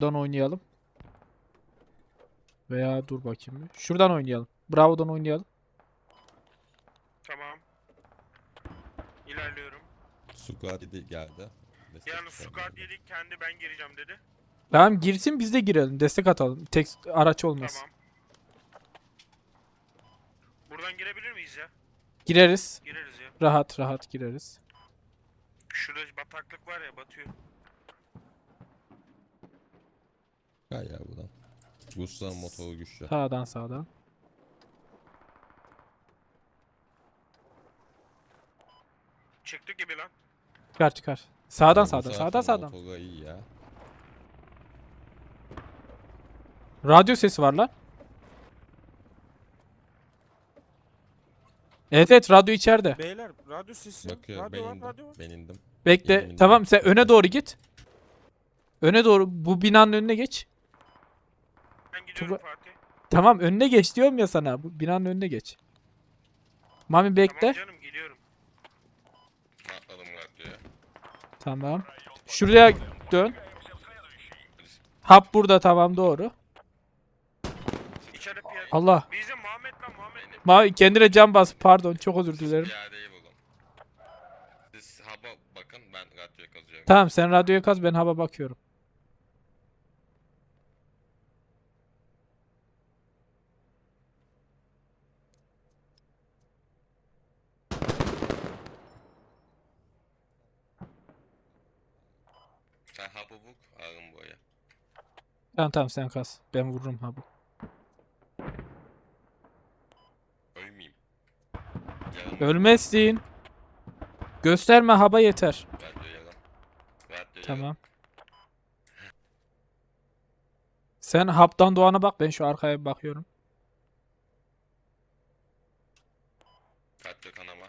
Buradan oynayalım. Veya dur bakayım bir. Şuradan oynayalım. Bravo'dan oynayalım. Tamam. İlerliyorum. Squad yedi geldi. Destek Yani Sukart geldi. yedik kendi ben gireceğim dedi. Tamam girsin biz de girelim. Destek atalım. Tek araç olmaz. Tamam. Buradan girebilir miyiz ya? Gireriz. Gireriz ya. Rahat rahat gireriz. Şurada bataklık var ya batıyor. Gel ya buradan. Ruslan motoru güçlü. Sağdan sağdan. Çıktık gibi lan. Çıkar çıkar. Sağdan Ya bu sağdan. saatten Sağdan sağdan. Motoru iyi ya. Radyo sesi var lan. Evet evet radyo içeride. Beyler radyo sesi. Bakıyorum ben radyo var indim. radyo var. Ben indim. Bekle. Yemin Tamam sen öne doğru git. Öne doğru bu binanın önüne geç. Ben gidiyorum Tuba- Fatih. Tamam önüne geç diyorum ya sana. Bu binanın önüne geç. Mami bekle. Tamam canım gidiyorum. Atladım radyoya. Tamam. Şuraya dön. Hap burada tamam doğru. Piyade. Allah. Bizim Muhammed lan Muhammed. Mavi kendine can bas. Pardon çok özür dilerim. Piyadeyi bulun. Siz haba bakın ben radyoya kazıyorum. Tamam sen radyoya kaz ben hava bakıyorum. Bul. Arın boya. Tamam tamam sen kaz. Ben vururum habı. Ölmeyeyim. Yarın Ölmezsin. Gösterme haba yeter. radyo yarın. Radyo Tamam. Sen haptan doğana bak ben şu arkaya bir bakıyorum. Radyo kanama.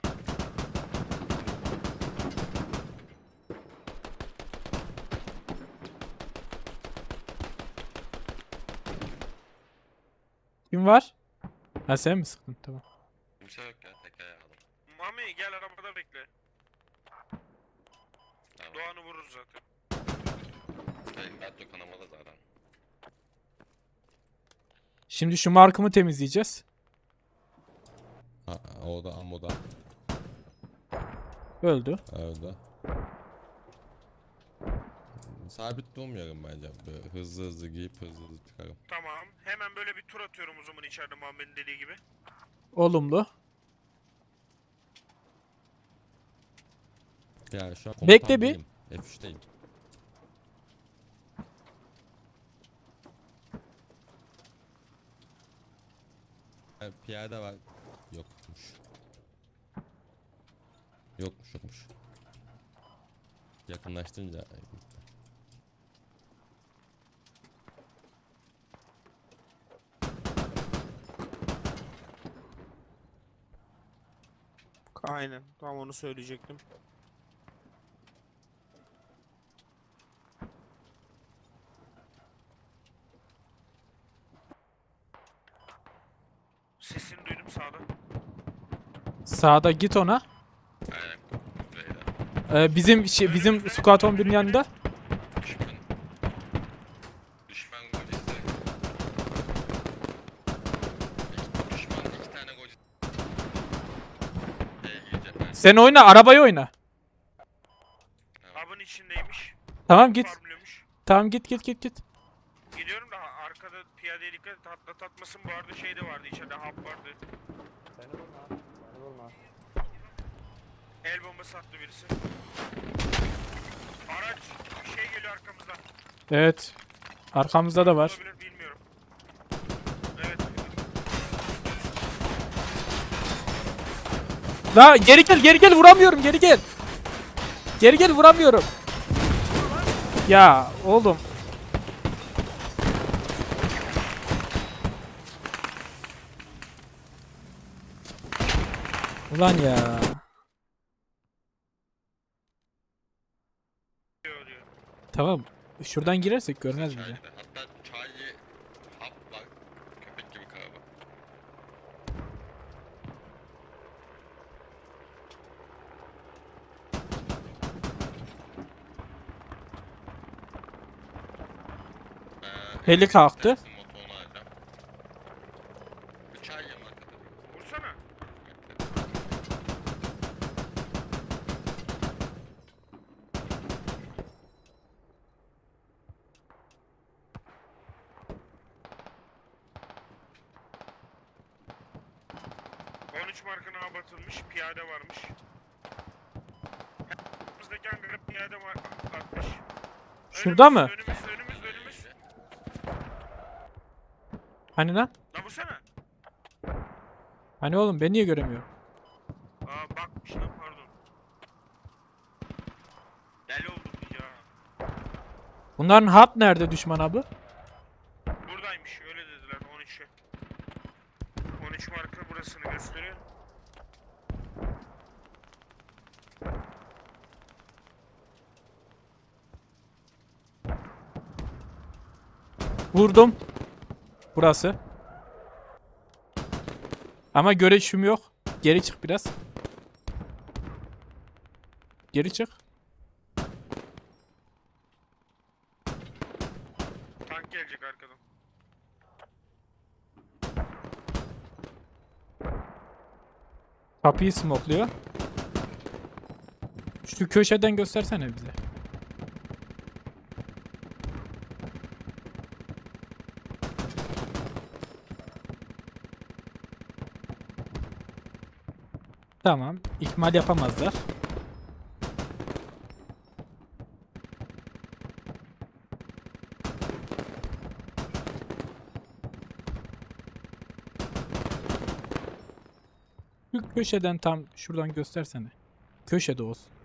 Kim var? Ha sen mi sıktın? Tamam. Kimse yok ya tek ayağı aldım. Mami gel arabada bekle. Tamam. Doğan'ı vururuz zaten. Radyo kanamalı zaten. Şimdi şu markımı temizleyeceğiz. Ha, o da ammo da Öldü. öldü. Sabit durmuyorum bence. Böyle hızlı hızlı giyip hızlı hızlı çıkarım. Tamam. Hemen böyle bir tur atıyorum o zaman içeride Muhammed'in dediği gibi. Olumlu. Yani şu an Bekle bir. değilim. F3'teyim. Ha, piyade var. Yokmuş. Yokmuş yokmuş. Yakınlaştınca Aynen. Tam onu söyleyecektim. Sesini duydum sağda. Sağda git ona. aynen. Ee, bizim şey, bizim squad 11'in yanında. Düşman. Düşman golcüsü. Düşman iki tane golcü. Ee, yiyecek ben. Sen oyna, arabayı oyna. Hub'ın içindeymiş. Tamam git. Farmlıyormuş. Tamam git git git git. Gidiyorum da arkada piyadeye dikkat et. Atlat atmasın bu arada şey de vardı içeride hap vardı. El bombası attı birisi. Araç bir şey geliyor arkamızdan. Evet. Arkamızda da var. Olabilir bilmiyorum. Evet. La geri gel geri gel vuramıyorum geri gel. Geri gel vuramıyorum. Ya oğlum. Ulan ya. Tamam. Şuradan girersek görmez bizi. Charlie'de. Hatta Charlie hap var. Köpek gibi karaba. Heli kalktı. Dersin motorunu alacağım. Bıçağı yiyeyim arkada. Vursana. ...13 markına abatılmış, piyade varmış. Piyade var, atmış. Şurada Önümüz, mı önümüz, önümüz. Hani lan? La vursana. Hani oğlum ben niye göremiyorum? Aa bakmış lan pardon. Deli oldum ya. Bunların hat nerede düşman abi? Buradaymış öyle dediler 13'e. 13 marka burasını gösteriyor. Vurdum. Burası. Ama görüşüm yok. Geri çık biraz. Geri çık. Tank gelecek arkadan. Kapıyı smokluyor. Şu köşeden göstersene bize. Tamam. İkmal yapamazlar. Şu köşeden tam şuradan göstersene. Köşede olsun.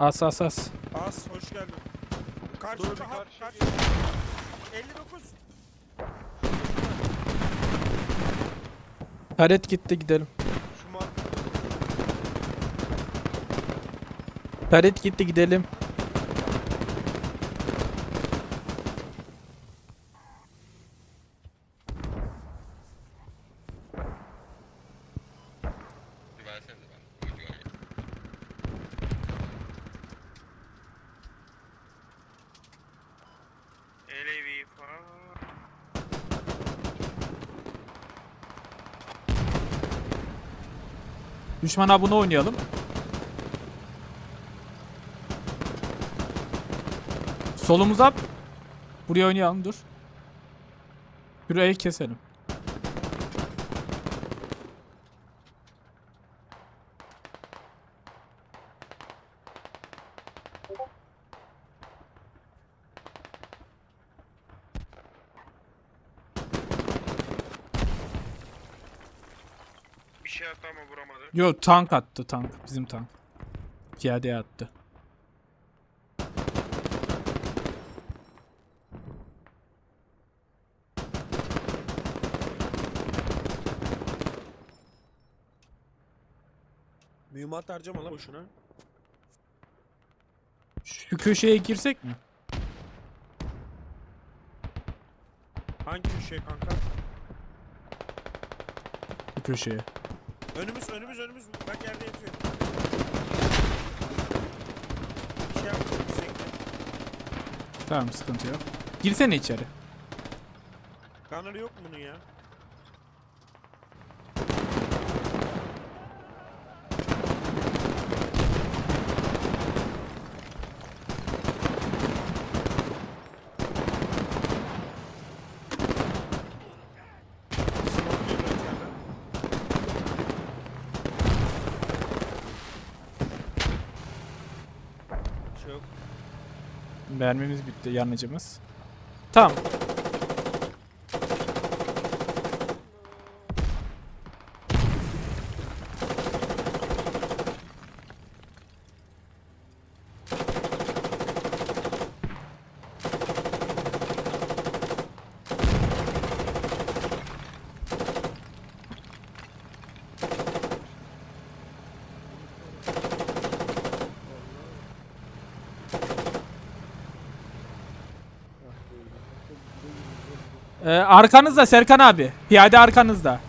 As as as. As hoş geldin. Karşı Dur, karşı, karşı karşı. 59. Taret gitti gidelim. Şu marka Taret gitti gidelim. Düşmana bunu oynayalım. Solumuza buraya oynayalım dur. Şurayı keselim. Şey attı ama vuramadı. Yo tank attı tank. Bizim tank. Piyadeye attı. Mühimmat harcama lan boşuna. Şu köşeye girsek mi? Hangi şey kanka? Bu köşeye. Önümüz önümüz önümüz. Bak yerde yatıyor. Bir şey yapma. Sekte. Tamam sıkıntı yok. Girsene içeri. Gunner yok mu bunun ya? Smoke diyor biraz yerden. Çok. Mermimiz bitti yanıcımız. Tamam. Ee, arkanızda Serkan abi. Piyade arkanızda.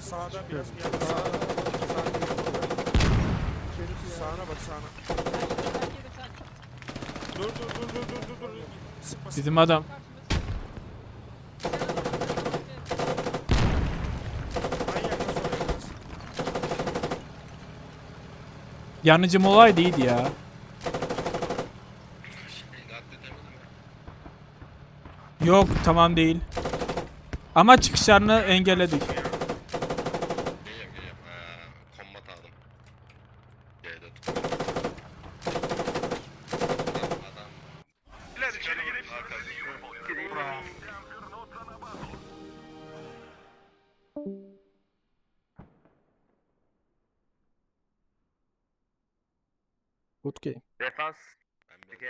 Sağdan Bizim adam. Yanıcım olaydı iyiydi ya. Yok tamam değil. Ama çıkışlarını engelledik. Geliyorum geliyorum. Ee, kombat aldım. G4. Good game. Defans. Ben bir. PK